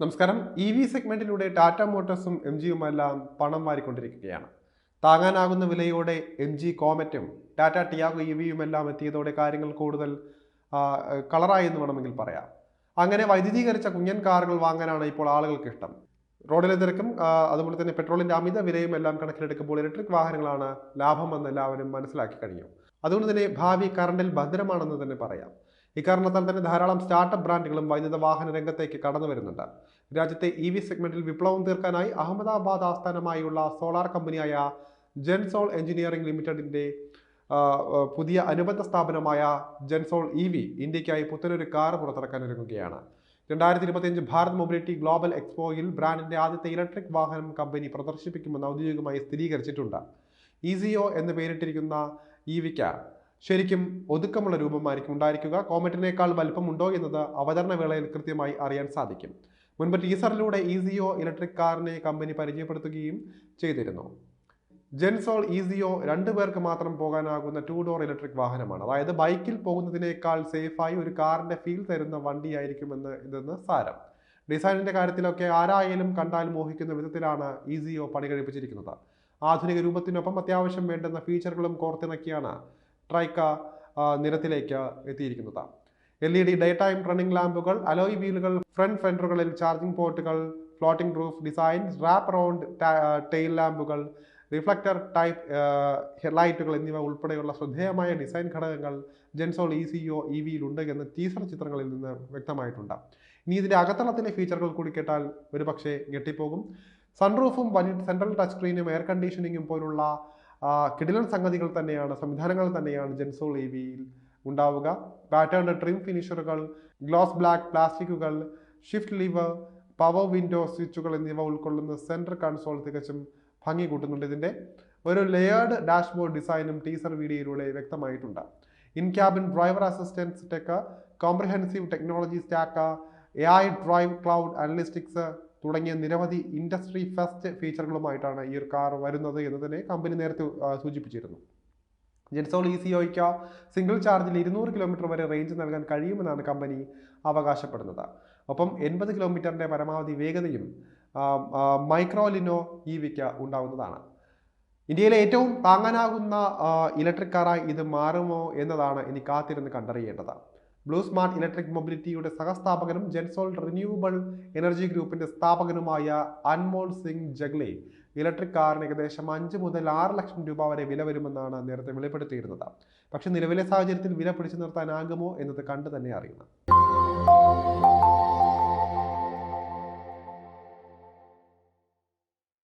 നമസ്കാരം. E V സെഗ്മെന്റിലൂടെ ടാറ്റ മോട്ടോഴ്സും എം ജിയുമെല്ലാം പണം വാരിക്കൊണ്ടിരിക്കുകയാണ്. താങ്ങാനാകുന്ന വിലയോടെ എം ജി കോമറ്റും ടാറ്റ ടിയാഗോ ഇ വിയുമെല്ലാം എത്തിയതോടെ കാര്യങ്ങൾ കൂടുതൽ കളറായി എന്ന് വേണമെങ്കിൽ പറയാം. അങ്ങനെ വൈദ്യുതീകരിച്ച കുഞ്ഞൻ കാറുകൾ വാങ്ങാനാണ് ഇപ്പോൾ ആളുകൾക്ക് ഇഷ്ടം. റോഡിലെ തിരക്കും അതുപോലെ തന്നെ പെട്രോളിന്റെ അമിത വിലയും എല്ലാം കണക്കിലെടുക്കുമ്പോൾ ഇലക്ട്രിക് വാഹനങ്ങളാണ് ലാഭമെന്ന് എല്ലാവരും മനസ്സിലാക്കി കഴിഞ്ഞു. അതുകൊണ്ട് തന്നെ ഭാവി കറണ്ടിൽ ഭദ്രമാണെന്ന് തന്നെ പറയാം. ഇക്കാരണത്താൽ തന്നെ ധാരാളം സ്റ്റാർട്ടപ്പ് ബ്രാൻഡുകളും വൈദ്യുത വാഹന രംഗത്തേക്ക് കടന്നു വരുന്നുണ്ട്. രാജ്യത്തെ ഇ വി സെഗ്മെന്റിൽ വിപ്ലവം തീർക്കാനായി അഹമ്മദാബാദ് ആസ്ഥാനമായുള്ള സോളാർ കമ്പനിയായ ജെൻസോൾ എഞ്ചിനീയറിംഗ് ലിമിറ്റഡിന്റെ പുതിയ അനുബന്ധ സ്ഥാപനമായ ജെൻസോൾ ഇ വി ഇന്ത്യക്കായി പുത്തനൊരു കാർ പുറത്തിറക്കാൻ ഒരുങ്ങുകയാണ്. രണ്ടായിരത്തി ഇരുപത്തിയഞ്ച് ഭാരത് മൊബിലിറ്റി ഗ്ലോബൽ എക്സ്പോയിൽ ബ്രാൻഡിന്റെ ആദ്യത്തെ ഇലക്ട്രിക് വാഹനം കമ്പനി പ്രദർശിപ്പിക്കുമെന്ന് ഔദ്യോഗികമായി സ്ഥിരീകരിച്ചിട്ടുണ്ട്. ഇസിഒ എന്ന് പേരിട്ടിരിക്കുന്ന ഇ വിക്ക് ശരിക്കും ഒതുക്കമുള്ള രൂപമായിരിക്കും ഉണ്ടായിരിക്കുക. കോമറ്റിനേക്കാൾ വലിപ്പമുണ്ടോ എന്നത് അവതരണ വേളയിൽ കൃത്യമായി അറിയാൻ സാധിക്കും. മുൻപ് ടീസറിലൂടെ ഈസിയോ ഇലക്ട്രിക് കാറിനെ കമ്പനി പരിചയപ്പെടുത്തുകയും ചെയ്തിരുന്നു. ജെൻസോൾ ഈസിയോ രണ്ടു പേർക്ക് മാത്രം പോകാനാകുന്ന ടു ഡോർ ഇലക്ട്രിക് വാഹനമാണ്. അതായത് ബൈക്കിൽ പോകുന്നതിനേക്കാൾ സേഫായി ഒരു കാറിന്റെ ഫീൽ തരുന്ന വണ്ടിയായിരിക്കുമെന്ന് ഇതെന്ന് സാരം. ഡിസൈനിന്റെ കാര്യത്തിലൊക്കെ ആരായാലും കണ്ടാൽ മോഹിക്കുന്ന വിധത്തിലാണ് ഈസിയോ പണി കഴിപ്പിച്ചിരിക്കുന്നത് ആധുനിക രൂപത്തിനൊപ്പം അത്യാവശ്യം വേണ്ടുന്ന ഫീച്ചറുകളും കോർത്തിണക്കിയാണ് ട്രൈക്ക നിരത്തിലേക്ക് എത്തിയിരിക്കുന്നത്. L E D day time running ലാമ്പുകൾ alloy വീലുകൾ ഫ്രണ്ട് ഫെൻഡറുകളിൽ ചാർജിംഗ് പോർട്ടുകൾ floating roof design wrap round tail ലാമ്പുകൾ reflector type ഹെഡ്ലൈറ്റുകൾ എന്നിവ ഉൾപ്പെടെയുള്ള ശ്രദ്ധേയമായ ഡിസൈൻ ഘടകങ്ങൾ Gensol E C O E വിയിലുണ്ട് എന്ന് ടീസർ ചിത്രങ്ങളിൽ നിന്ന് വ്യക്തമായിട്ടുണ്ട്. ഇനി ഇതിന്റെ അകത്തളത്തിലെ ഫീച്ചറുകൾ കൂടി കേട്ടാൽ ഒരുപക്ഷെ ഞെട്ടിപ്പോകും. സൺറൂഫും വലിയ സെൻട്രൽ ടച്ച് സ്ക്രീനും എയർ കണ്ടീഷനിങ്ങും പോലുള്ള കിടിലൻ സംഗതികൾ തന്നെയാണ് സംവിധാനങ്ങൾ തന്നെയാണ് ജെൻസോൾ ഇ വിയിൽ ഉണ്ടാവുക. പാറ്റേൺ ട്രിം ഫിനിഷറുകൾ ഗ്ലോസ് ബ്ലാക്ക് പ്ലാസ്റ്റിക്കുകൾ ഷിഫ്റ്റ് ലിവർ പവർ വിൻഡോ സ്വിച്ചുകൾ എന്നിവ ഉൾക്കൊള്ളുന്ന സെൻട്രൽ കൺസോൾ തികച്ചും ഭംഗി കൂട്ടുന്നുണ്ട്. ഇതിന്റെ ഒരു ലെയേർഡ് ഡാഷ്ബോർഡ് ഡിസൈനും ടീസർ വീഡിയോയിലൂടെ വ്യക്തമായിട്ടുണ്ട്. In cabin driver assistance tech comprehensive technology stack A I drive cloud analytics തുടങ്ങിയ നിരവധി ഇൻഡസ്ട്രി ഫസ്റ്റ് ഫീച്ചറുകളുമായിട്ടാണ് ഈ ഒരു കാർ വരുന്നത് എന്ന് തന്നെ കമ്പനി നേരത്തെ സൂചിപ്പിച്ചിരുന്നു. ജെൻസോൾ ഇ സി ഒയ്ക്ക് സിംഗിൾ ചാർജിൽ ഇരുന്നൂറ് കിലോമീറ്റർ വരെ റേഞ്ച് നൽകാൻ കഴിയുമെന്നാണ് കമ്പനി അവകാശപ്പെടുന്നത്. ഒപ്പം എൺപത് കിലോമീറ്ററിന്റെ പരമാവധി വേഗതയും മൈക്രോലിനോ ഇ വിക്ക് ഉണ്ടാവുന്നതാണ്. ഇന്ത്യയിലെ ഏറ്റവും താങ്ങാനാകുന്ന ഇലക്ട്രിക് കാറായി ഇത് മാറുമോ എന്നതാണ് ഇനി കാത്തിരുന്ന് കണ്ടറിയേണ്ടത്. ബ്ലൂ സ്മാർട്ട് ഇലക്ട്രിക് മൊബിലിറ്റിയുടെ സഹസ്ഥാപകനും ജെൻസോൾ റിന്യൂവബിൾ എനർജി ഗ്രൂപ്പിന്റെ സ്ഥാപകനുമായ അൻമോൾ സിംഗ് ജഗ്ലെ ഇലക്ട്രിക് കാറിന് ഏകദേശം അഞ്ച് മുതൽ ആറ് ലക്ഷം രൂപ വരെ വില വരുമെന്നാണ് നേരത്തെ വെളിപ്പെടുത്തിയിരുന്നത്. പക്ഷേ നിലവിലെ സാഹചര്യത്തിൽ വില പിടിച്ചു നിർത്താനാകുമോ എന്നത് കണ്ടു തന്നെ അറിയണം